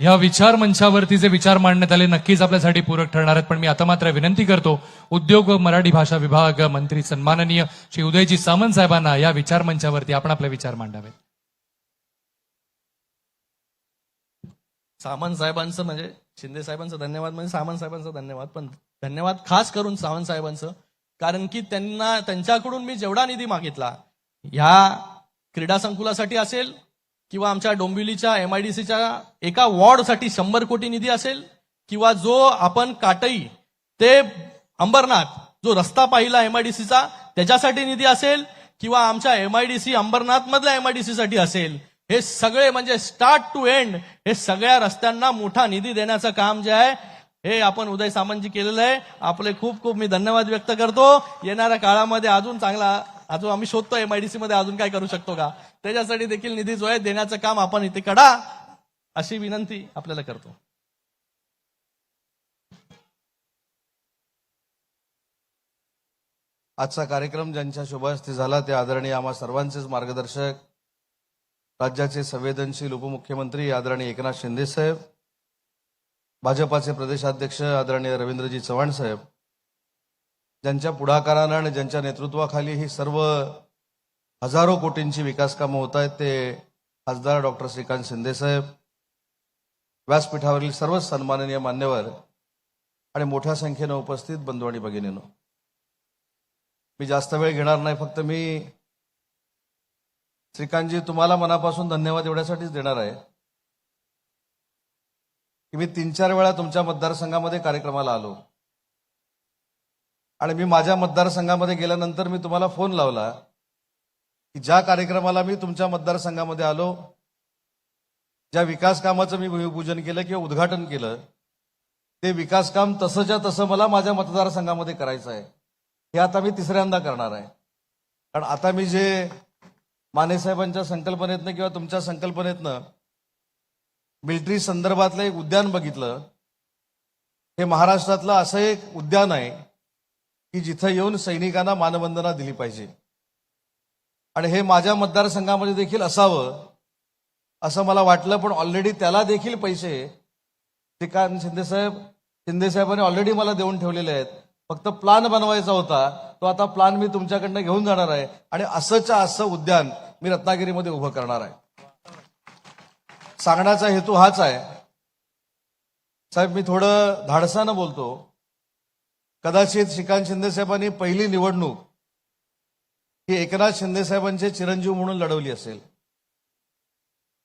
या विचार मंचावरती जे विचार मांडण्यात आले नक्कीच आपल्यासाठी पूरक ठरणार आहेत. पण मी आता मात्र विनंती करतो उद्योग व मराठी भाषा विभाग मंत्री सन्माननीय श्री उदयजी सामंत साहेबांना या विचार मंचावरती आपण आपले विचार मांडावेत. सामंत साहेबांचं म्हणजे शिंदे साहेबांचं धन्यवाद म्हणजे सामंत साहेबांचा धन्यवाद. पण धन्यवाद खास करून सावंत साहेबांचं कारण की त्यांना त्यांच्याकडून मी जेवढा निधी मागितला ह्या क्रीडा संकुलासाठी असेल किंवा आमच्या डोंबिवलीच्या सीच्या एका वॉर्डसाठी शंभर कोटी निधी असेल किंवा जो आपण काटई ते अंबरनाथ जो रस्ता पाहिला एम आय डी सीचा त्याच्यासाठी निधी असेल किंवा आमच्या M I D C Ambarnath मधल्या डी साठी असेल हे सगळे म्हणजे स्टार्ट टू एंड हे सगळ्या रस्त्यांना मोठा निधी देण्याचं काम जे आहे हे आपण उदय सामंतजी केलेलं आहे. आपले खूप खूप मी धन्यवाद व्यक्त करतो. येणाऱ्या काळामध्ये अजून चांगला अजून आम्ही शोधतो एमआयडीसी मध्ये अजून काय करू शकतो का? त्याच्यासाठी देखील निधी जो आहे देण्याचं काम आपण इथे करा अशी विनंती आपल्याला करतो. आजचा कार्यक्रम ज्यांच्या शुभास्ती झाला ते आदरणीय आम्हा सर्वांचेच मार्गदर्शक राज्याचे संवेदनशील उपमुख्यमंत्री आदरणीय एकनाथ शिंदे साहेब भाजपाचे प्रदेशाध्यक्ष आदरणीय रवींद्रजी चव्हाण साहेब ज्यांच्या पुढाकारानं आणि ज्यांच्या नेतृत्वाखाली ही सर्व हजारो कोटींची विकास कामं होत आहेत ते खासदार डॉक्टर श्रीकांत शिंदेसाहेब व्यासपीठावरील सर्वच सन्माननीय मान्यवर आणि मोठ्या संख्येनं उपस्थित बंधू आणि भगिनीनो. मी जास्त वेळ घेणार नाही फक्त मी श्रीकांतजी तुम्हाला मनापासून धन्यवाद एवढ्यासाठीच देणार आहे की मी तीन चार वेळा तुमच्या मतदारसंघामध्ये कार्यक्रमाला आलो. आणि मी माझ्या मतदारसंघामध्ये गेल्यानंतर मी तुम्हाला फोन लावला की ज्या कार्यक्रमाला मी तुमच्या मतदारसंघामध्ये आलो ज्या विकास कामाचं मी भूमिपूजन केलं किंवा उद्घाटन केलं ते विकास काम तसंच्या तसं मला माझ्या मतदारसंघामध्ये करायचं आहे. हे आता मी तिसऱ्यांदा करणार आहे. कारण आता मी जे मानेसाहेबांच्या संकल्पनेतनं किंवा तुमच्या संकल्पनेतनं मिलिटरी संदर्भातलं एक उद्यान बघितलं हे महाराष्ट्रातलं असं एक उद्यान आहे. की जिथं येऊन सैनिकांना मानवंदना दिली पाहिजे. आणि हे माझ्या मतदारसंघामध्ये देखील असावं असं मला वाटलं पण ऑलरेडी त्याला देखील पैसे श्रीकांत शिंदेसाहेब शिंदेसाहेबांनी ऑलरेडी मला देऊन ठेवलेले आहेत. फक्त प्लान बनवायचा होता तो आता प्लान मी तुमच्याकडनं घेऊन जाणार आहे. आणि असंच्या असं उद्यान मी रत्नागिरीमध्ये उभं करणार आहे. सांगण्याचा हेतू हाच आहे. साहेब मी थोडं धाडसानं बोलतो. कदाचित श्रीकांत शिंदेसाहेबांनी पहिली निवडणूक ही एकनाथ शिंदेसाहेबांचे चिरंजीव म्हणून लढवली असेल.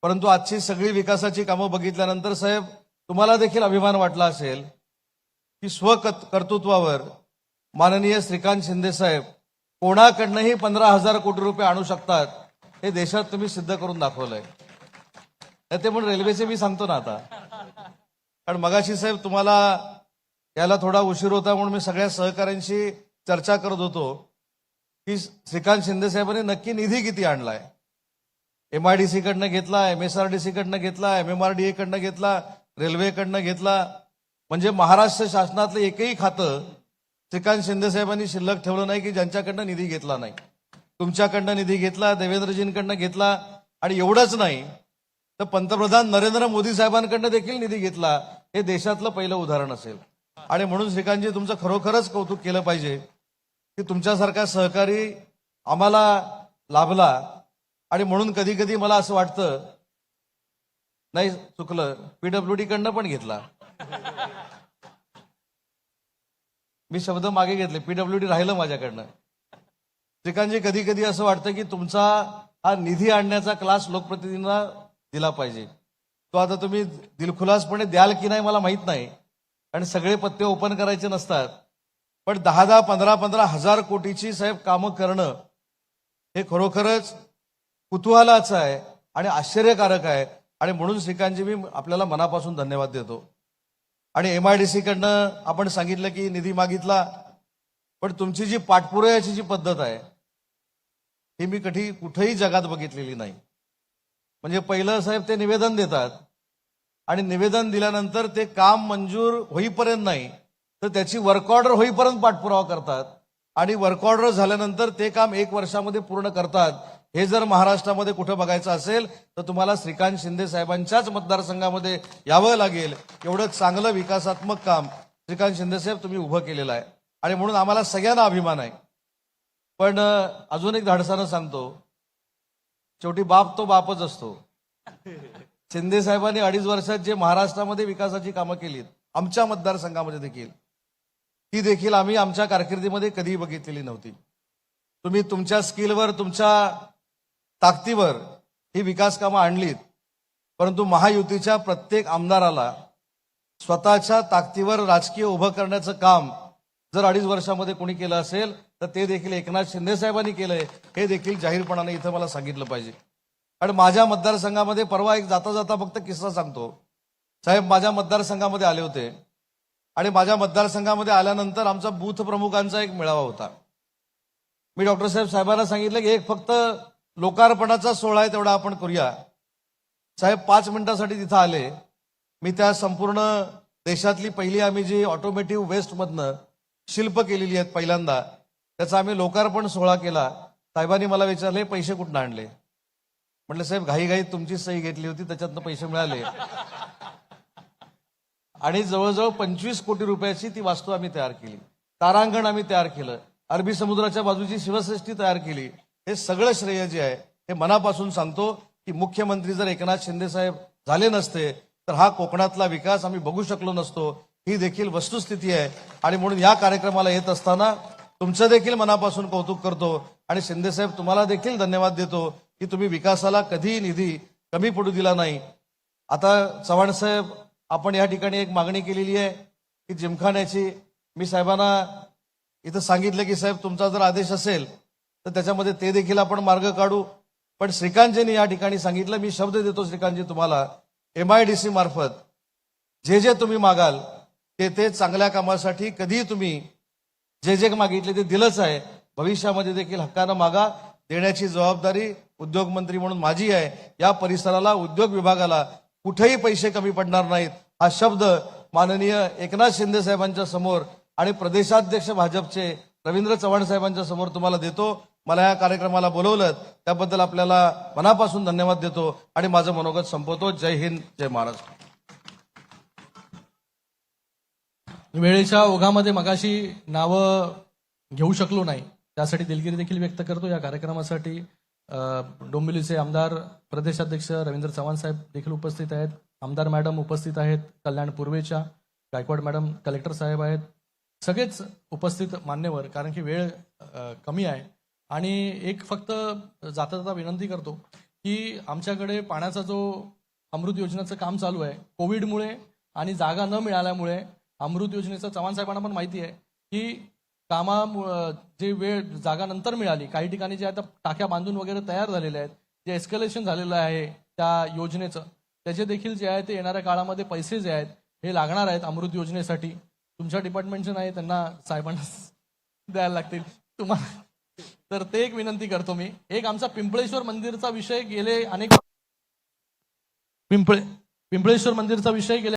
परंतु आजची सगळी विकासाची कामं बघितल्यानंतर साहेब तुम्हाला देखील अभिमान वाटला असेल की स्वकत कर्तृत्वावर माननीय श्रीकांत शिंदेसाहेब कोणाकडनंही पंधरा हजार कोटी रुपये आणू शकतात हे देशात तुम्ही सिद्ध करून दाखवलंय. ते म्हणून रेल्वेचे मी सांगतो ना आता. कारण मगाशी साहेब तुम्हाला याला थोडा उशीर होता म्हणून मी सगळ्या सहकाऱ्यांशी चर्चा करत होतो की श्रीकांत शिंदे साहेबांनी नक्की निधी किती आणलाय? एमआयडीसी कडनं घेतला M S R D C कडनं घेतला M M R D A कडनं घेतला रेल्वेकडनं घेतला. म्हणजे महाराष्ट्र शासनातलं एकही खातं श्रीकांत शिंदे साहेबांनी शिल्लक ठेवलं नाही की ज्यांच्याकडनं निधी घेतला नाही. तुमच्याकडनं निधी घेतला देवेंद्रजींकडनं घेतला आणि एवढंच नाही. तर पंतप्रधान नरेंद्र मोदी साहेबांकडनं देखील निधी घेतला. हे देशातलं पहिलं उदाहरण असेल. आणि म्हणून श्रीकांतजी तुमचं खरोखरच कौतुक केलं पाहिजे की तुमच्यासारखा सहकारी आम्हाला लाभला आणि म्हणून कधी कधी मला असं वाटतं नाही चुकलं पीडब्ल्यू डी कडनं पण घेतला. मी शब्द मागे घेतले पीडब्ल्यूडी राहिलं माझ्याकडनं. श्रीकांतजी कधी कधी असं वाटतं की तुमचा हा निधी आणण्याचा क्लास लोकप्रतिनिधींना दिला पाहिजे. तो आता तुम्ही दिलखुलासपणे द्याल की नाही मला माहीत नाही. आणि सगळे पत्ते ओपन करायचे नसतात. पण दहा दहा पंधरा पंधरा हजार कोटीची साहेब कामं करणं हे खरोखरच कुतूहलाचं आहे आणि आश्चर्यकारक आहे. आणि म्हणून श्रीकांतजी मी आपल्याला मनापासून धन्यवाद देतो. आणि एम आय डी कडनं आपण सांगितलं की निधी मागितला पण तुमची जी पाठपुराव्याची जी पद्धत आहे ही मी कधी कुठेही जगात बघितलेली नाही. म्हणजे पहिलं साहेब ते निवेदन देतात आणि निवेदन दिल्यानंतर ते काम मंजूर होईपर्यंत नाही तर त्याची वर्क ऑर्डर होईपर्यंत पाठपुरावा करतात. आणि वर्क ऑर्डर झाल्यानंतर ते काम एक वर्षामध्ये पूर्ण करतात. हे जर महाराष्ट्रामध्ये कुठं बघायचं असेल तर तुम्हाला श्रीकांत शिंदे साहेबांच्याच मतदारसंघामध्ये यावं लागेल. एवढं चांगलं विकासात्मक काम श्रीकांत शिंदे साहेब तुम्ही उभं केलेलं आहे. आणि म्हणून आम्हाला सगळ्यांना अभिमान आहे. पण अजून एक धाडसानं सांगतो. शेवटी बाप तो बापच असतो. शिंदे साहेबांनी अडीच वर्षात जे महाराष्ट्रामध्ये विकासाची कामं केलीत आमच्या मतदारसंघामध्ये देखील ती देखील आम्ही आमच्या कारकिर्दीमध्ये कधीही बघितलेली नव्हती. तुम्ही तुमच्या स्किलवर तुमच्या ताकदीवर ही विकास कामं आणलीत परंतु महायुतीच्या प्रत्येक आमदाराला स्वतःच्या ताकदीवर राजकीय उभं करण्याचं काम जर अडीच वर्षामध्ये कोणी केलं असेल तर ते देखील एकनाथ शिंदे साहेबांनी केलंय हे देखील जाहीरपणाने इथं मला सांगितलं पाहिजे. आणि माझ्या मतदारसंघामध्ये परवा एक जाता जाता फक्त किस्सा सांगतो. साहेब माझ्या मतदारसंघामध्ये आले होते. आणि माझ्या मतदारसंघामध्ये आल्यानंतर आमचा बूथ प्रमुखांचा एक मेळावा होता. मी डॉक्टर साहेब साहेबांना सांगितलं की एक फक्त लोकार्पणाचा सोहळा आहे तेवढा आपण करूया. साहेब पाच मिनिटासाठी तिथं आले. मी त्या संपूर्ण देशातली पहिली आम्ही जी ऑटोमेटिव्ह वेस्टमधनं शिल्प केलेली आहेत पहिल्यांदा त्याचा आम्ही लोकार्पण सोहळा केला. साहेबांनी मला विचारले पैसे कुठनं आणले? म्हटलं साहेब घाईघाईत तुमची सही घेतली होती त्याच्यातनं पैसे मिळाले. आणि जवळजवळ पंचवीस कोटी रुपयाची ती वास्तू आम्ही तयार केली. तारांगण आम्ही तयार केलं. अरबी समुद्राच्या बाजूची शिवसृष्टी तयार केली. हे सगळं श्रेय जे आहे हे मनापासून सांगतो की मुख्यमंत्री जर एकनाथ शिंदे साहेब झाले नसते तर हा कोकणातला विकास आम्ही बघू शकलो नसतो. ही देखील वस्तुस्थिती आहे. आणि म्हणून या कार्यक्रमाला येत असताना तुमचं देखील मनापासून कौतुक करतो आणि शिंदेसाहेब तुम्हाला देखील धन्यवाद देतो की तुम्ही विकासाला कधीही निधी कमी पडू दिला नाही. आता चव्हाण साहेब आपण या ठिकाणी एक मागणी केलेली आहे की जिमखान्याची मी साहेबांना इथं सांगितलं की साहेब तुमचा जर आदेश असेल तर त्याच्यामध्ये ते देखील आपण मार्ग काढू. पण श्रीकांतजींनी या ठिकाणी सांगितलं मी शब्द देतो श्रीकांतजी तुम्हाला एम आय डी सी मार्फत जे जे तुम्ही मागाल ते ते चांगल्या कामासाठी कधीही तुम्ही जे जे मागितले ते दिलंच आहे. भविष्यामध्ये देखील हक्कानं मागा देण्याची जबाबदारी उद्योगमंत्री म्हणून माझी आहे. या परिसराला उद्योग विभागाला कुठेही पैसे कमी पडणार नाहीत. हा शब्द माननीय एकनाथ शिंदे साहेबांच्या समोर आणि प्रदेशाध्यक्ष भाजपचे रवींद्र चव्हाण साहेबांच्या समोर तुम्हाला देतो. मला या कार्यक्रमाला बोलवलं त्याबद्दल आपल्याला मनापासून धन्यवाद देतो आणि माझं मनोगत संपवतो. जय हिंद जय महाराष्ट्र. वेळेच्या ओघामध्ये मगाशी नावं घेऊ शकलो नाही. त्यासाठी दिलगिरी देखील व्यक्त करतो या कार्यक्रमासाठी. डोंबिवलीचे आमदार प्रदेशाध्यक्ष रवींद्र चव्हाण साहेब देखील उपस्थित आहेत. आमदार मॅडम उपस्थित आहेत. कल्याण पूर्वेच्या गायकवाड मॅडम कलेक्टर साहेब आहेत. सगळेच उपस्थित मान्यवर कारण की वेळ कमी आहे. आणि एक फक्त जाता जाता विनंती करतो की आमच्याकडे पाण्याचा जो अमृत योजनेचं काम चालू आहे कोविडमुळे आणि जागा न मिळाल्यामुळे अमृत योजनेचं चव्हाण साहेबांना पण माहिती आहे की कामा जे वेळ जागा नंतर मिळाली काही ठिकाणी जे आता टाक्या बांधून वगैरे तयार झालेल्या आहेत जे एस्कलेशन झालेलं आहे त्या योजनेचं त्याचे देखील जे आहे ते येणाऱ्या काळामध्ये पैसे जे आहेत हे लागणार आहेत अमृत योजनेसाठी. तुमच्या डिपार्टमेंटचे नाही त्यांना साहेबांना द्यायला लागतील. तुम्हाला तर ते एक विनंती करतो मी. एक आमचा पिंपळेश्वर मंदिरचा विषय गेले अनेक पिंपळे पिंपळेश्वर मंदिरचा विषय गेले